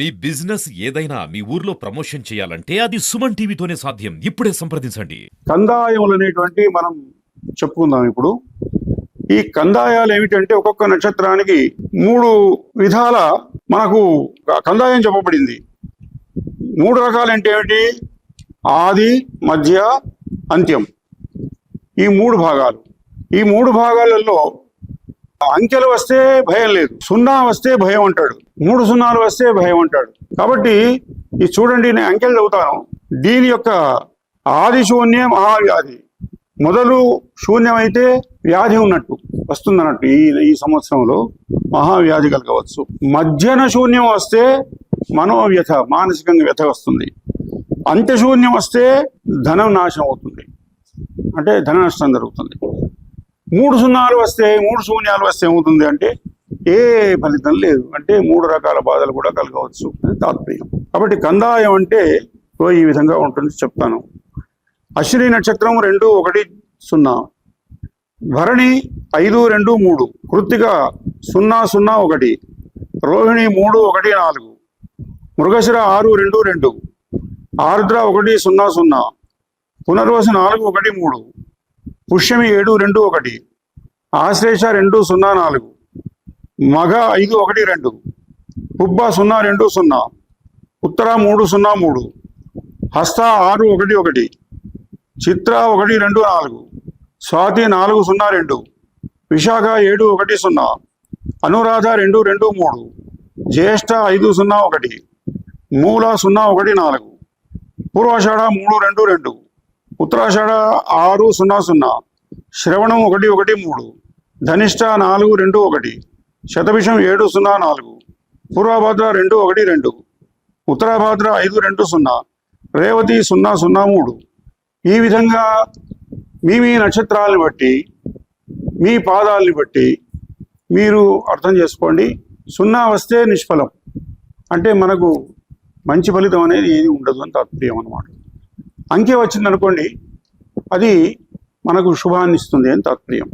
మీ business ఏదైనా మీ ఊర్లో promotion చేయాలంటే అది సుమన్ టీవీతోనే సాధ్యం. ఇప్పుడే సంప్రదించండి. కందాయములు అనేటువంటి మనం చెప్పుకుందాం ఇప్పుడు. ఈ కందాయాలు ఏమిటంటే ఒక్కొక్క నక్షత్రానికి మూడు విధాల మనకు కందాయం చెప్పబడింది. మూడు రకాలు అంటే ఏమిటి? ఆది మధ్య అంత్యం. ఈ మూడు భాగాలు. ఈ మూడు భాగాలలో అంకెలు వస్తే భయం లేదు. సున్నా వస్తే భయం అంటాడు. మూడు సున్నాలు వస్తే భయం అంటాడు. కాబట్టి ఇది చూడండి నేను అంకెలు చదువుతాను. దీని యొక్క ఆది శూన్యం మహావ్యాధి మొదలు శూన్యమైతే వ్యాధి ఉన్నట్టు వస్తుందన్నట్టు ఈ ఈ సంవత్సరంలో మహావ్యాధి కలగవచ్చు. మధ్యన శూన్యం వస్తే మనోవ్యథ మానసికంగా వ్యథ వస్తుంది. అంత్యశూన్యం వస్తే ధనం నాశనం అవుతుంది. అంటే ధన నష్టం జరుగుతుంది. మూడు సున్నాలు వస్తే మూడు శూన్యాలు వస్తే ఏమవుతుంది అంటే ఏ ఫలితం లేదు. అంటే మూడు రకాల బాధలు కూడా కలగవచ్చు. అని తాత్పర్యం. కాబట్టి కందాయం అంటే ఓ ఈ విధంగా ఉంటుంది చెప్తాను. అశ్విని నక్షత్రం రెండు ఒకటి సున్నా. భరణి ఐదు రెండు మూడు. కృత్తిక సున్నా సున్నా ఒకటి. రోహిణి మూడు ఒకటి నాలుగు. మృగశిర ఆరు రెండు రెండు. ఆర్ద్ర ఒకటి సున్నా సున్నా. పునర్వసు నాలుగు ఒకటి మూడు. పుష్యమి ఏడు రెండు ఒకటి ఆశ్లేష రెండు సున్నా నాలుగు మగ ఐదు ఒకటి రెండు పుబ్బ సున్నా రెండు సున్నా ఉత్తర మూడు సున్నా మూడు హస్త ఆరు ఒకటి ఒకటి చిత్ర ఒకటి రెండు నాలుగు స్వాతి నాలుగు సున్నా రెండు విశాఖ ఏడు ఒకటి సున్నా అనురాధ రెండు రెండు మూడు జ్యేష్ఠ ఐదు సున్నా ఒకటి మూల సున్నా ఒకటి నాలుగు పూర్వాషాఢ మూడు రెండు రెండు. ఉత్తరాషాఢ ఆరు సున్నా సున్నా శ్రవణం ఒకటి ఒకటి మూడు ధనిష్ట నాలుగు రెండు ఒకటి శతభిషం ఏడు సున్నా నాలుగు పూర్వభద్ర రెండు ఒకటి రెండు ఉత్తరాభద్ర ఐదు రెండు సున్నా రేవతి సున్నా సున్నా మూడు. ఈ విధంగా మీ మీ నక్షత్రాలను బట్టి మీ పాదాలని బట్టి మీరు అర్థం చేసుకోండి. సున్నా వస్తే నిష్ఫలం. అంటే మనకు మంచి ఫలితం అనేది ఏది ఉండదు అని తాత్పర్యం అన్నమాట. అంకె వచ్చిందనుకోండి అది మనకు శుభాన్నిస్తుంది అని తాత్పర్యం.